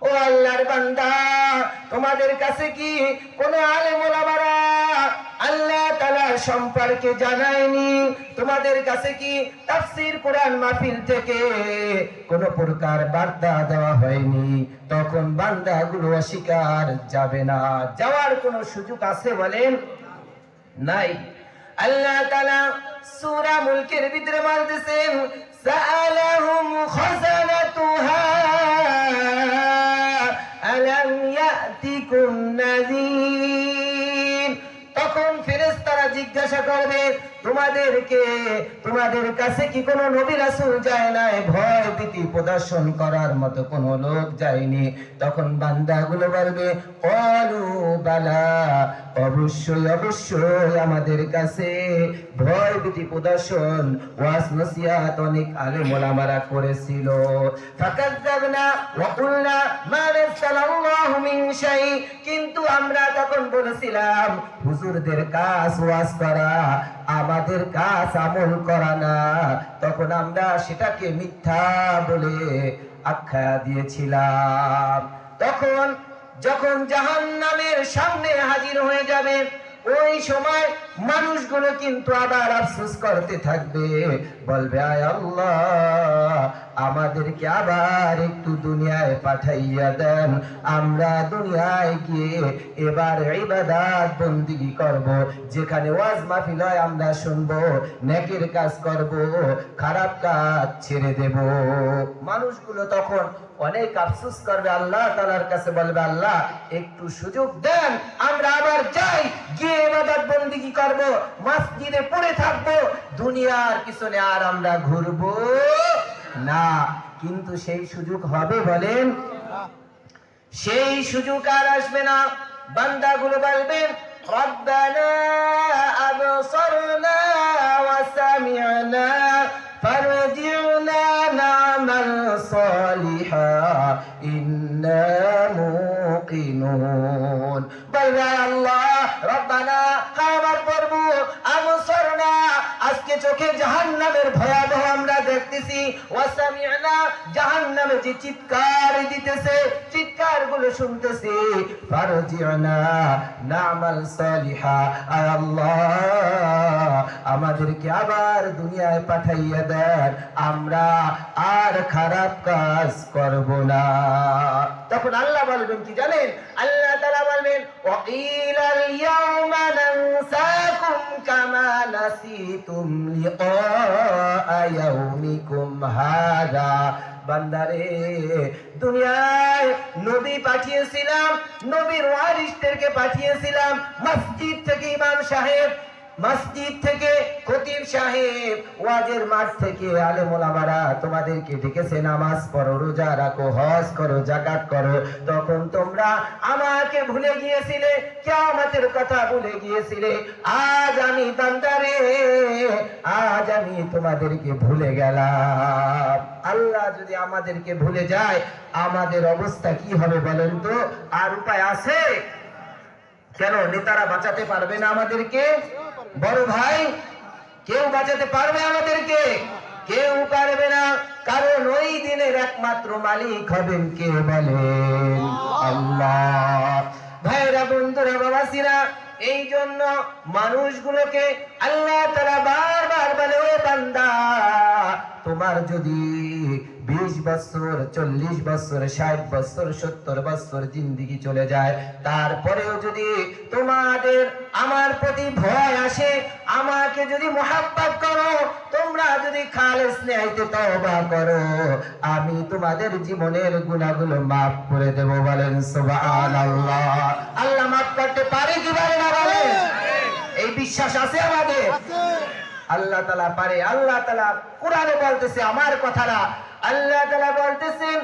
ও আল্লাহর বান্দা, তোমাদের কাছে কি কোন আলেম আল্লাহ তাআলার সম্পর্কে জানায়নি? তোমাদের কাছে কি তাফসীর কোরআন মাহফিল থেকে কোন প্রকার বার্তা দেওয়া হয়নি? তখন বান্দাগুলো অস্বীকার যাবে না। যাওয়ার কোনো সুযোগ আছে বলেন? নাই। আল্লাহ তাআলা সূরা মুলকের ভিতরে খাজানাতুহা নাযীর তখন ফেরেশতারা জিজ্ঞাসা করবে তোমাদেরকে, তোমাদের কাছে কি কোনো নবী রাসূল যায় নাই? ভয় ভীতি প্রদর্শন করার মতো কোনো লোক যায়নি। তখন বান্দাগুলো বলবে অলু বালা, অবশ্যই অবশ্যই আমাদের কাছে ভয় ভীতি প্রদর্শন ওয়াজ নসিহাত অনেক আলেম ওলামারা করেছিল। ফাকাজ্জাবনা ওয়া কুলনা, মা নাযালাল্লাহু মিন শাই। কিন্তু আমরা তখন বলেছিলাম, হুজুরদের কাজ ওয়াজ করা আমাদের কাজ আমল করা না, তখন আমরা সেটাকে মিথ্যা বলে আখ্যা দিয়েছিলাম। তখন যখন জাহান্নামের সামনে হাজির হয়ে যাবে ওই সময় মানুষগুলো কিন্তু আবার আফসোস করতে থাকবে। বলবে, আয় আল্লাহ, আমাদেরকে আবার একটু দুনিয়ায় পাঠাইয়া দেন। আমরা দুনিয়ায় গিয়ে এবার ইবাদত বন্দিগি করব। যেখানে ওয়াজ মাহফিল হয়, আমরা শুনব, নেকের কাজ করব, খারাপ কাজ ছেড়ে দেব। মানুষগুলো তখন অনেক আফসোস করবে। আল্লাহ তালার কাছে বলবে, আল্লাহ, একটু সুযোগ দেন, আমরা করব মসজিদে পড়ে থাকবো দুনিয়ার পিছনে আর আমরা ঘুরবো না কিন্তু সেই সুযোগ হবে বলেন সেই সুযোগ আর আসবে না বান্দাগুলো বলবেন ربنا أبصرنا وسمعنا فارجعنا نعمل صالحا إنا موقنون بل الله ربنا আজকে চোখে জাহান্নামের ভয়াবহ আমরা দেখতেছি। ওয়াসামিআনা জাহান্নামে যে চিৎকার দিতেছে চিৎকারগুলো শুনতেছি। ফারজিউনা নামাল সালিহা, আয় আল্লাহ, আমাদেরকে আবার দুনিয়ায় পাঠাইয়া দেন। আমরা আর খারাপ কাজ করব না। তখন আল্লাহ বলবেন কি জানেন? আল্লাহ তারা বলবেন ওয়াকিলাল ইয়াউমা নানসাকুম কামা নাসিতুম লিকা ইয়াউমিকুম হাদা বান্দারে, দুনিয়ায় নবী পাঠিয়েছিলাম, নবীর ওয়ারিসদেরকে পাঠিয়েছিলাম, মসজিদ থেকে ইমাম সাহেব মসজিদ থেকে খতিব সাহেব ওয়াজের মাঠ থেকে আলেম ওলামারা তোমাদেরকে ডেকেছে, নামাজ পড়ো, রোজা রাখো, হজ করো, জাকাত করো। তখন তোমরা আমাকে ভুলে গিয়েছিলে, কিয়ামতের কথা ভুলে গিয়েছিলে। আজ আমি বান্দারে, আজ আমি তোমাদেরকে ভুলে গেলাম। আল্লাহ যদি আমাদেরকে ভুলে যায়, আমাদের অবস্থা কি হবে বলেন তো? আর উপায় আছে? কেন, নেতারা বাঁচাতে পারবে না আমাদেরকে? বড় ভাই, কেউ বাঁচাতে পারবে আমাদেরকে? কেউ পারবে না। কারণ ওই দিনের একমাত্র মালিক হবেন কে বলেন? আল্লাহ। ভাইরা, বন্ধুরা, বাবাসিরা এই জন্য মানুষগুলোকে আল্লাহ তারা বারবার বলে ও বান্দা, তোমার যদি বিশ বছর, চল্লিশ বছর, ষাট বছর, সত্তর বছর জিন্দিগি চলে যায়, তারপরেও যদি তোমাদের আমার প্রতি ভয় আসে, আমাকে যদি মোহাব্বত করো, তোমরা যদি খালেস স্নেহাইতে তওবা করো, আমি তোমাদের জীবনের গুণাগুলো মাফ করে দেব বলেন, সুবহানাল্লাহ। আল্লাহ মাফ করতে পারে কি পারে না এই বিশ্বাস আছে আমাদের? আল্লাহ তালা পারে আল্লাহ তালা কোরআনে বলতেছে আমার কথাটা। আল্লাহ তালা বলতেছেন